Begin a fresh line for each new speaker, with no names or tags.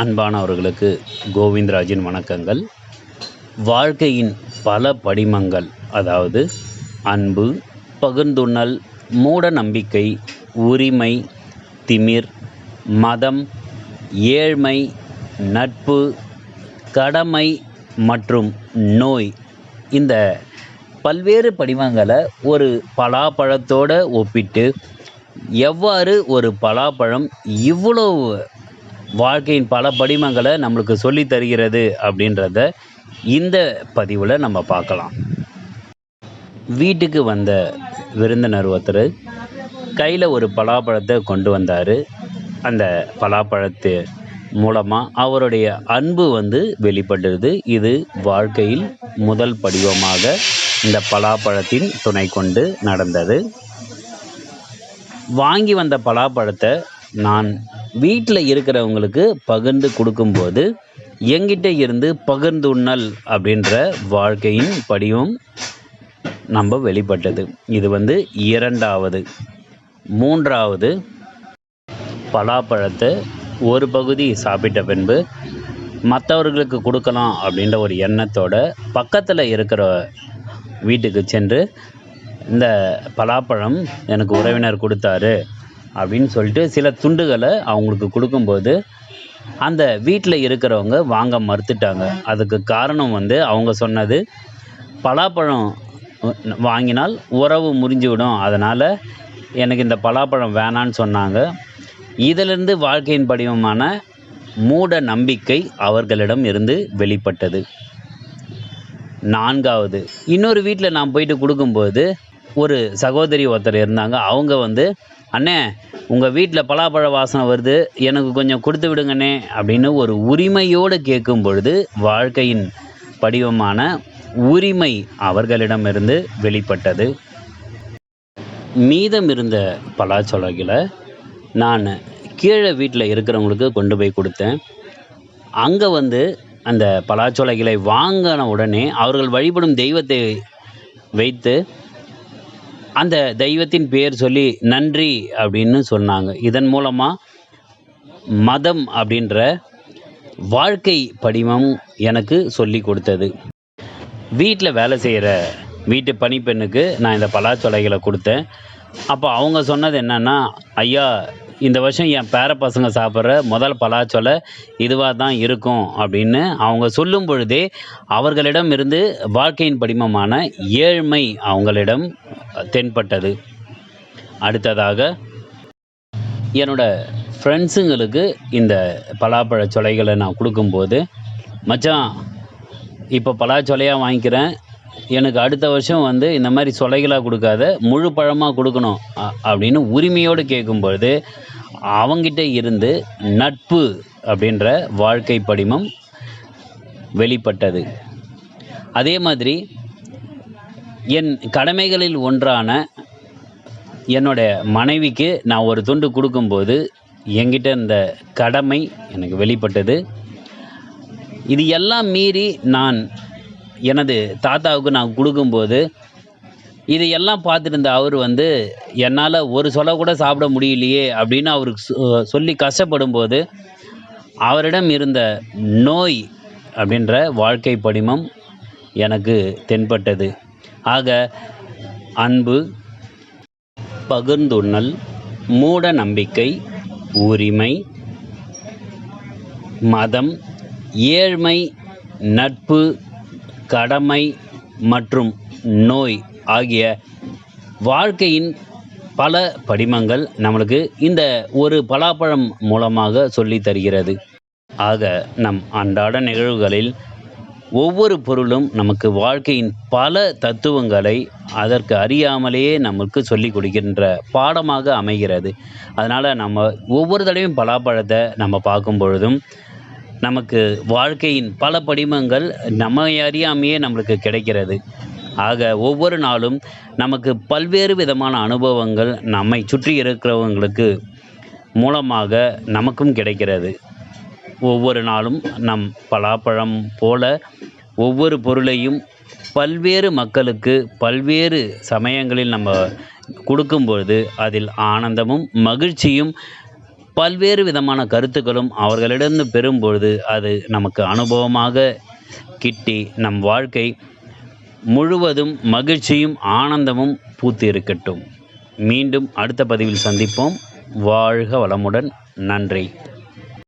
அன்பானவர்களுக்கு கோவிந்தராஜின் வணக்கங்கள். வாழ்க்கையின் பல படிமங்கள் அதாவது அன்பு பகுந்துண்ணல் மூட நம்பிக்கை உரிமை திமிர் மதம் ஏழ்மை நட்பு கடமை மற்றும் நோய். இந்த பல்வேறு படிமங்களை ஒரு பலாப்பழத்தோடு ஒப்பிட்டு எவ்வாறு ஒரு பலாப்பழம் இவ்வளவு வாழ்க்கையின் பல படிமங்களை நம்மளுக்கு சொல்லித் தருகிறது அப்படின்றத இந்த பதிவில் நம்ம பார்க்கலாம். வீட்டுக்கு வந்த விருந்தினர் ஒருத்தர் கையில் ஒரு பலாப்பழத்தை கொண்டு வந்தார். அந்த பலாப்பழத்து மூலமாக அவருடைய அன்பு வந்து வெளிப்படுது இது வாழ்க்கையில் முதல் படிவமாக இந்த பலாப்பழத்தின் துணை கொண்டு நடந்தது. வாங்கி வந்த பலாப்பழத்தை நான் வீட்டில் இருக்கிறவங்களுக்கு பகிர்ந்து கொடுக்கும்போது எங்கிட்ட இருந்து பகிர்ந்து உண்ணல் அப்படின்ற வாழ்க்கையின் படிவம் நம்ம வெளிப்பட்டது. இது வந்து இரண்டாவது. மூன்றாவது பலாப்பழத்தை ஒரு பகுதி சாப்பிட்ட பின்பு மற்றவர்களுக்கு கொடுக்கலாம் அப்படின்ற ஒரு எண்ணத்தோட பக்கத்தில் இருக்கிற வீட்டுக்கு சென்று இந்த பலாப்பழம் எனக்கு உறவினர் கொடுத்தாரு. அப்படின்னு சொல்லிட்டு சில துண்டுகளை அவங்களுக்கு கொடுக்கும்போது அந்த வீட்டில் இருக்கிறவங்க வாங்க மறுத்துட்டாங்க. அதுக்கு காரணம் வந்து அவங்க சொன்னது பலாப்பழம் வாங்கினால் உறவு முறிஞ்சு விடும் அதனால் எனக்கு இந்த பலாப்பழம் வேணான்னு சொன்னாங்க. இதிலிருந்து வாழ்க்கையின் படிவமான மூட நம்பிக்கை அவர்களிடம் இருந்து வெளிப்பட்டது. நான்காவது இன்னொரு வீட்டில் நான் போயிட்டு கொடுக்கும்போது ஒரு சகோதரி ஒருத்தர் இருந்தாங்க. அவங்க வந்து அண்ணே உங்கள் வீட்டில் பலாப்பழ வாசனை வருது எனக்கு கொஞ்சம் கொடுத்து விடுங்கண்ணே அப்படின்னு ஒரு உரிமையோடு கேட்கும் பொழுது வாழ்க்கையின் படிவமான உரிமை அவர்களிடமிருந்து வெளிப்பட்டது. மீதம் இருந்த பலாச்சொலைகளை நான் கீழே வீட்டில் இருக்கிறவங்களுக்கு கொண்டு போய் கொடுத்தேன். அங்கே வந்து அந்த பலாச்சொலைகளை வாங்கின உடனே அவர்கள் வழிபடும் தெய்வத்தை வைத்து அந்த தெய்வத்தின் பேர் சொல்லி நன்றி அப்படின்னு சொன்னாங்க. இதன் மூலமாக மதம் அப்படின்ற வாழ்க்கை படிமம் எனக்கு சொல்லி கொடுத்தது. வீட்டில் வேலை செய்கிற வீட்டு பணிப்பெண்ணுக்கு நான் இந்த பலாச்சொலைகளை கொடுத்தேன். அப்போ அவங்க சொன்னது என்னென்னா ஐயா இந்த வருஷம் என் பேர பசங்க சாப்பிட்ற முதல் பலாச்சொலை இதுவாக தான் இருக்கும் அப்படின்னு அவங்க சொல்லும் பொழுதே அவர்களிடம் இருந்து வாழ்க்கையின் படிமமான ஏழ்மை அவங்களிடம் தென்பட்டது. அடுத்ததாக என்னோட ஃப்ரெண்ட்ஸுங்களுக்கு இந்த பலாப்பழ சொலைகளை நான் கொடுக்கும்போது மச்சான் இப்போ பலாச்சொலையாக வாங்கிக்கிறேன். எனக்கு அடுத்த வருஷம் வந்து இந்த மாதிரி சொலைகளாக கொடுக்காத முழு பழமாக கொடுக்கணும் அ- அப்படின்னு உரிமையோடு கேட்கும்பொழுது அவங்கிட்ட இருந்து நட்பு அப்படின்ற வாழ்க்கை படிமம் வெளிப்பட்டது. அதே மாதிரி என் கடமைகளில் ஒன்றான என்னோட மனைவிக்கு நான் ஒரு துண்டு கொடுக்கும்போது என்கிட்ட இந்த கடமை எனக்கு வெளிப்பட்டது. இது எல்லாம் மீறி நான் எனது தாத்தாவுக்கு நான் கொடுக்கும்போது இது எல்லாம் பார்த்துருந்த அவர் வந்து என்னால் ஒரு சொலை கூட சாப்பிட முடியலையே அப்படின்னு அவருக்கு சொ- சொல்லி கஷ்டப்படும்போது அவரிடம் இருந்த நோய் அப்படின்ற வாழ்க்கை படிமம் எனக்கு தென்பட்டது. ஆக அன்பு பகிர்ந்துண்ணல் மூட நம்பிக்கை உரிமை மதம் ஏழ்மை நட்பு கடமை மற்றும் நோய் ஆகிய வாழ்க்கையின் பல படிமங்கள் நம்மளுக்கு இந்த ஒரு பலாப்பழம் மூலமாக சொல்லி தருகிறது. ஆக நம் அன்றாட நிகழ்வுகளில் ஒவ்வொரு பொருளும் நமக்கு வாழ்க்கையின் பல தத்துவங்களை அதற்கு அறியாமலேயே நமக்கு சொல்லிக் கொடுக்கின்ற பாடமாக அமைகிறது. அதனால் நம்ம ஒவ்வொரு தடவையும் பலாப்பழத்தை நம்ம பார்க்கும் பொழுதும் நமக்கு வாழ்க்கையின் பல படிமங்கள் நம்ம அறியாமையே நம்மளுக்கு கிடைக்கிறது. ஆக ஒவ்வொரு நாளும் நமக்கு பல்வேறு விதமான அனுபவங்கள் நம்மை சுற்றி இருக்கிறவங்களுக்கு மூலமாக நமக்கும் கிடைக்கிறது. ஒவ்வொரு நாளும் நம் பலாப்பழம் போல ஒவ்வொரு பொருளையும் பல்வேறு மக்களுக்கு பல்வேறு சமயங்களில் நம்ம கொடுக்கும்பொழுது அதில் ஆனந்தமும் மகிழ்ச்சியும் பல்வேறு விதமான கருத்துக்களும் அவர்களிடம் பெறும்பொழுது அது நமக்கு அனுபவமாக கிட்டி நம் வாழ்க்கை முழுவதும் மகிழ்ச்சியும் ஆனந்தமும் பூத்து இருக்கட்டும் மீண்டும் அடுத்த பதிவில் சந்திப்போம். வாழ்க வளமுடன். நன்றி.